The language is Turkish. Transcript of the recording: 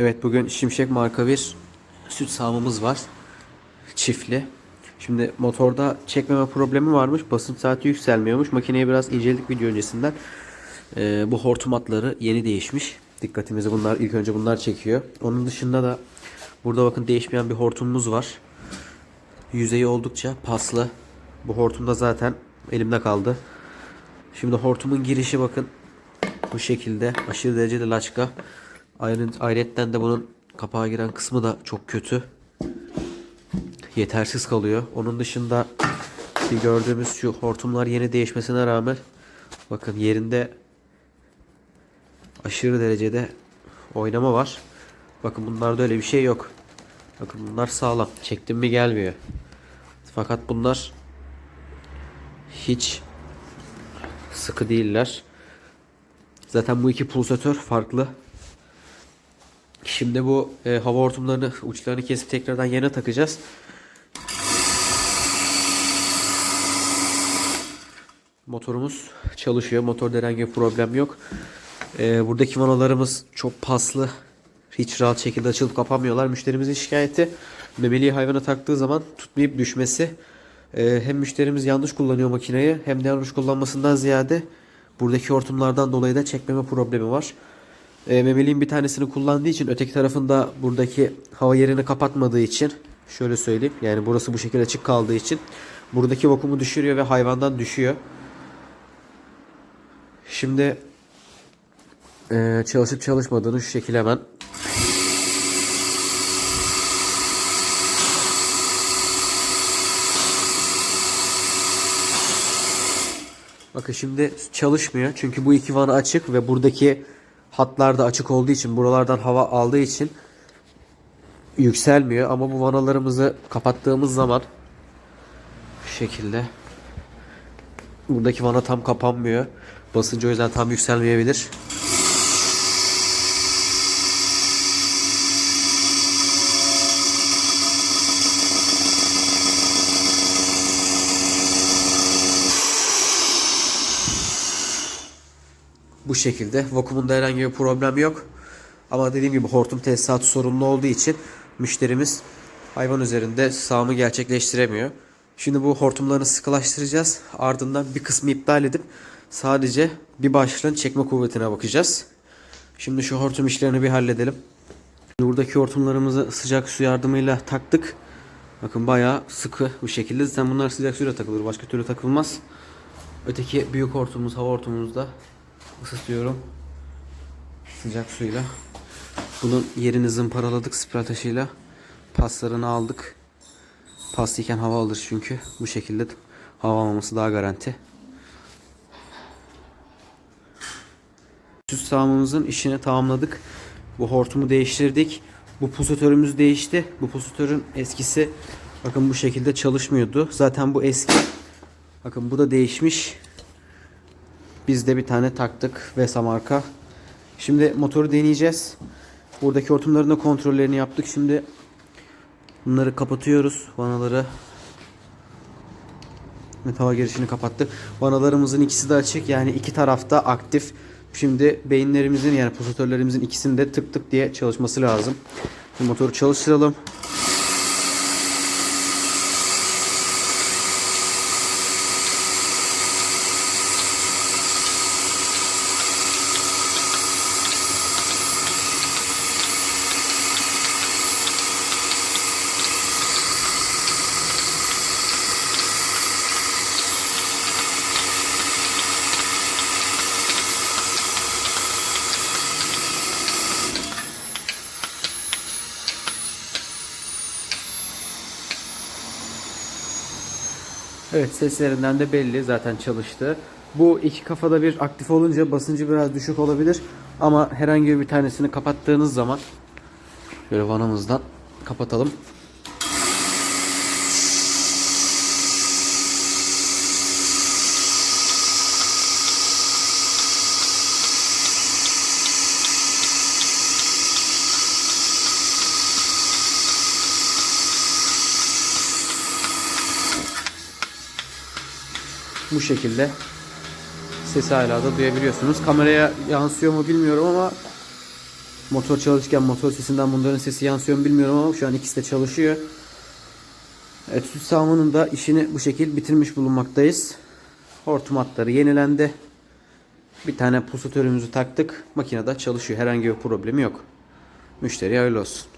Evet bugün Şimşek marka bir süt sağımımız var. Çiftli. Şimdi motorda çekmeme problemi varmış. Basınç saati yükselmiyormuş. Makineye biraz inceledik video öncesinden. Ee, bu hortum hatları yeni değişmiş. Dikkatimizi bunlar ilk önce bunlar çekiyor. Onun dışında da burada bakın değişmeyen bir hortumumuz var. Yüzeyi oldukça paslı. Bu hortum da zaten elimde kaldı. Şimdi hortumun girişi bakın bu şekilde aşırı derecede laçka. Ayrı, ayrıyetten de bunun kapağa giren kısmı da çok kötü. Yetersiz kalıyor. Onun dışında bir gördüğümüz şu hortumlar yeni değişmesine rağmen bakın yerinde aşırı derecede oynama var. Bakın bunlarda öyle bir şey yok. Bakın bunlar sağlam. Çektim mi gelmiyor. Fakat bunlar hiç sıkı değiller. Zaten bu iki pulsatör farklı. Şimdi bu e, hava hortumlarını uçlarını kesip tekrardan yerine takacağız. Motorumuz çalışıyor. Motorda herhangi bir problem yok. E, buradaki vanalarımız çok paslı. Hiç rahat şekilde açılıp kapanmıyorlar. Müşterimizin şikayeti memeliği hayvana taktığı zaman tutmayıp düşmesi. E, hem müşterimiz yanlış kullanıyor makineyi hem de yanlış kullanmasından ziyade buradaki hortumlardan dolayı da çekmeme problemi var. E, memeliğin bir tanesini kullandığı için öteki tarafında buradaki hava yerini kapatmadığı için şöyle söyleyeyim. Yani burası bu şekilde açık kaldığı için buradaki vakumu düşürüyor ve hayvandan düşüyor. Şimdi e, çalışıp çalışmadığını şu şekilde hemen Bakın şimdi çalışmıyor. Çünkü bu iki vana açık ve buradaki hatlar da açık olduğu için buralardan hava aldığı için yükselmiyor. Ama bu vanalarımızı kapattığımız zaman şu şekilde buradaki vana tam kapanmıyor. Basıncı o yüzden tam yükselmeyebilir. Bu şekilde. Vakumunda herhangi bir problem yok. Ama dediğim gibi hortum tesisatı sorunlu olduğu için müşterimiz hayvan üzerinde sağımı gerçekleştiremiyor. Şimdi bu hortumlarını sıkılaştıracağız. Ardından bir kısmı iptal edip sadece bir başlığın çekme kuvvetine bakacağız. Şimdi şu hortum işlerini bir halledelim. Buradaki hortumlarımızı sıcak su yardımıyla taktık. Bakın bayağı sıkı bu şekilde. Zaten bunlar sıcak suyla takılır. Başka türlü takılmaz. Öteki büyük hortumumuz, hava hortumumuzda ısıtıyorum. Sıcak suyla. Bunun yerini zımparaladık spiral taşıyla. Paslarını aldık. Paslıyken hava alır çünkü. Bu şekilde hava almaması daha garanti. Süs sağımımızın işini tamamladık. Bu hortumu değiştirdik. Bu pusatörümüz değişti. Bu pusatörün eskisi bakın bu şekilde çalışmıyordu. Zaten bu eski. Bakın bu da değişmiş. Biz de bir tane taktık Vesa marka. Şimdi motoru deneyeceğiz. Buradaki hortumların da kontrollerini yaptık. Şimdi bunları kapatıyoruz. Vanaları ve hava girişini kapattık. Vanalarımızın ikisi de açık. Yani iki tarafta aktif. Şimdi beyinlerimizin yani pusatörlerimizin ikisinde tık tık diye çalışması lazım. Şimdi motoru çalıştıralım. Evet seslerinden de belli zaten çalıştı. Bu iki kafada bir aktif olunca basıncı biraz düşük olabilir. Ama herhangi bir tanesini kapattığınız zaman şöyle vanamızdan kapatalım. Bu şekilde sesi hala da duyabiliyorsunuz. Kameraya yansıyor mu bilmiyorum ama Motor çalışırken motor sesinden bunların sesi yansıyor mu bilmiyorum ama şu an ikisi de çalışıyor. Evet süt sağmanın da işini bu şekil bitirmiş bulunmaktayız. Hortum hatları yenilendi. Bir tane pusatörümüzü taktık. Makinede çalışıyor. Herhangi bir problemi yok. Müşteriye hayırlı olsun.